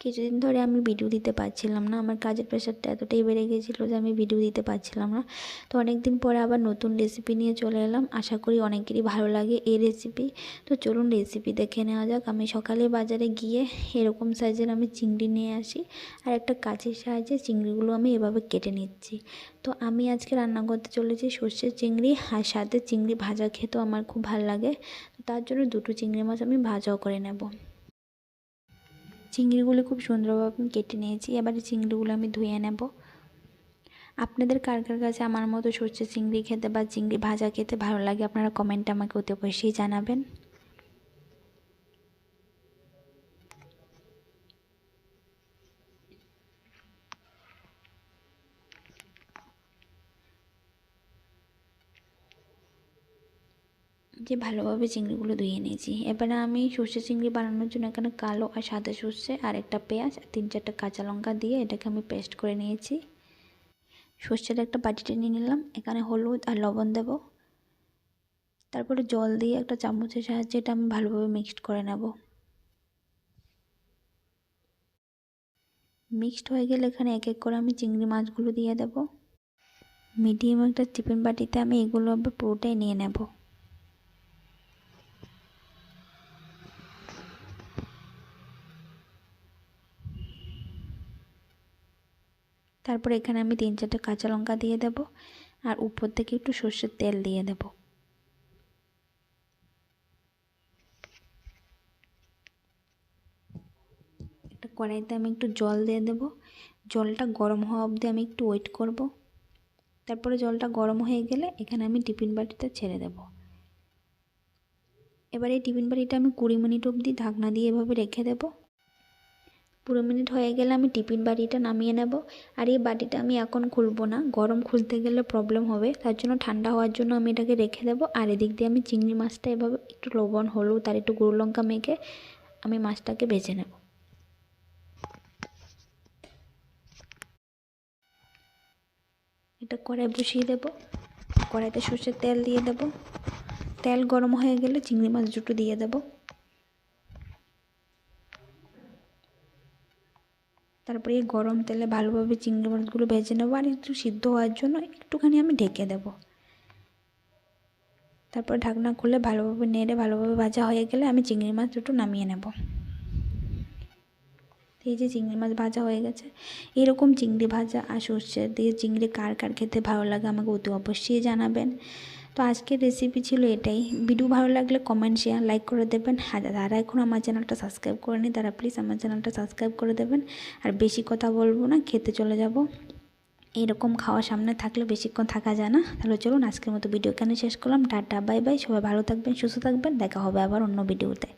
কিছুদিন ধরে আমি ভিডিও দিতে পারছিলাম না। আমার কাজের প্রেশারটা এতটাই বেড়ে গেছিল যে আমি ভিডিও দিতে পারছিলাম না। তো অনেক দিন পরে আবার নতুন রেসিপি নিয়ে চলে এলাম। আশা করি অনেকেরই ভালো লাগে এই রেসিপি তো চলুন রেসিপি দেখে নেওয়া যাক। আমি সকালে বাজারে গিয়ে এরকম সাইজের আমি চিংড়ি নিয়ে আসি আর একটা কাঁচির সাহায্যে চিংড়িগুলো আমি এভাবে কেটে নিচ্ছি। তো আমি আজকে রান্না করতে চলেছি সর্ষের চিংড়ি আর সাথে চিংড়ি ভাজা খেতেও আমার খুব ভালো লাগে। তার জন্য দুটো চিংড়ি মাছ আমি ভাজাও করে নেব। চিংড়িগুলো খুব সুন্দরভাবে আমি কেটে নিয়েছি। এবারে চিংড়িগুলো আমি ধুয়ে নেব। আপনাদের কার কার কাছে আমার মতো সর্ষে চিংড়ি খেতে বা চিংড়ি ভাজা খেতে ভালো লাগে, আপনারা কমেন্টে আমাকে অতি অবশ্যই জানাবেন। যে ভালোভাবে চিংড়িগুলো ধুয়ে নিয়েছি। এবারে আমি সর্ষে চিংড়ি বানানোর জন্য এখানে কালো আর সাদা সর্ষে আর একটা পেঁয়াজ আর তিন চারটা কাঁচা লঙ্কা দিয়ে এটাকে আমি পেস্ট করে নিয়েছি। সর্ষের একটা বাটিতে নিয়ে নিলাম, এখানে হলুদ আর লবণ দেব। তারপরে জল দিয়ে একটা চামচের সাহায্যে এটা আমি ভালোভাবে মিক্সড করে নেব। মিক্সড হয়ে গেলে এখানে এক এক করে আমি চিংড়ি মাছগুলো দিয়ে দেব। মিডিয়াম একটা টিফিন বাটিতে আমি এগুলো পুরোটাই নিয়ে নেব। তারপর এখানে আমি তিন চারটে কাঁচা লঙ্কা দিয়ে দেব আর উপর থেকে একটু সর্ষের তেল দিয়ে দেব। একটা কড়াইতে আমি একটু জল দিয়ে দেব। জলটা গরম হওয়া অবধি আমি একটু ওয়েট করব। তারপরে জলটা গরম হয়ে গেলে এখানে আমি টিফিন বাটিটা ছেড়ে দেব। এবার এই টিফিন বাটিটা আমি কুড়ি মিনিট অবধি ঢাকনা দিয়ে এভাবে রেখে দেবো। পুরো মিনিট হয়ে গেলে আমি টিফিন বাটিটা নামিয়ে নেব। আর এই বাটিটা আমি এখন খুলবো না। গরম খুলতে গেলে প্রবলেম হবে। তার জন্য ঠান্ডা হওয়ার জন্য আমি এটাকে রেখে দেবো। আর এদিক দিয়ে আমি চিংড়ি মাছটা এভাবে একটু লবণ, হলুদ আর একটু গুঁড়ো লঙ্কা মেখে আমি মাছটাকে ভেজে নেব। এটা কড়াই বসিয়ে দেবো। কড়াইতে সর্ষের তেল দিয়ে দেবো। তেল গরম হয়ে গেলে চিংড়ি মাছ দুটো দিয়ে দেবো। তারপরে এই গরম তেলে ভালোভাবে চিংড়ি মাছগুলো ভেজে নেব আর একটু সিদ্ধ হওয়ার জন্য একটুখানি আমি ঢেকে দেব। তারপর ঢাকনা খুলে ভালোভাবে নেড়ে ভালোভাবে ভাজা হয়ে গেলে আমি চিংড়ি মাছ দুটো নামিয়ে নেব। এই যে চিংড়ি মাছ ভাজা হয়ে গেছে, এরকম চিংড়ি ভাজা আর সর্ষে দিয়ে চিংড়ি কার কার খেতে ভালো লাগে আমাকে অতি অবশ্যই জানাবেন। তো আজকের রেসিপি ছিল এটাই। ভিডিও ভালো লাগলে কমেন্ট শেয়ার লাইক করে দেবেন। আর যারা এখন আমার চ্যানেলটা সাবস্ক্রাইব করেনি, তারা প্লিজ আমার চ্যানেলটা সাবস্ক্রাইব করে দেবেন। আর বেশি কথা বলব না, খেতে চলে যাব। এরকম খাওয়া সামনে থাকলে বেশিক্ষণ থাকা যায় না। তাহলে চলুন আজকের মতো ভিডিও কেন শেষ করলাম। টাটা বাই বাই সবাই ভালো থাকবেন, সুস্থ থাকবেন। দেখা হবে আবার অন্য ভিডিওতে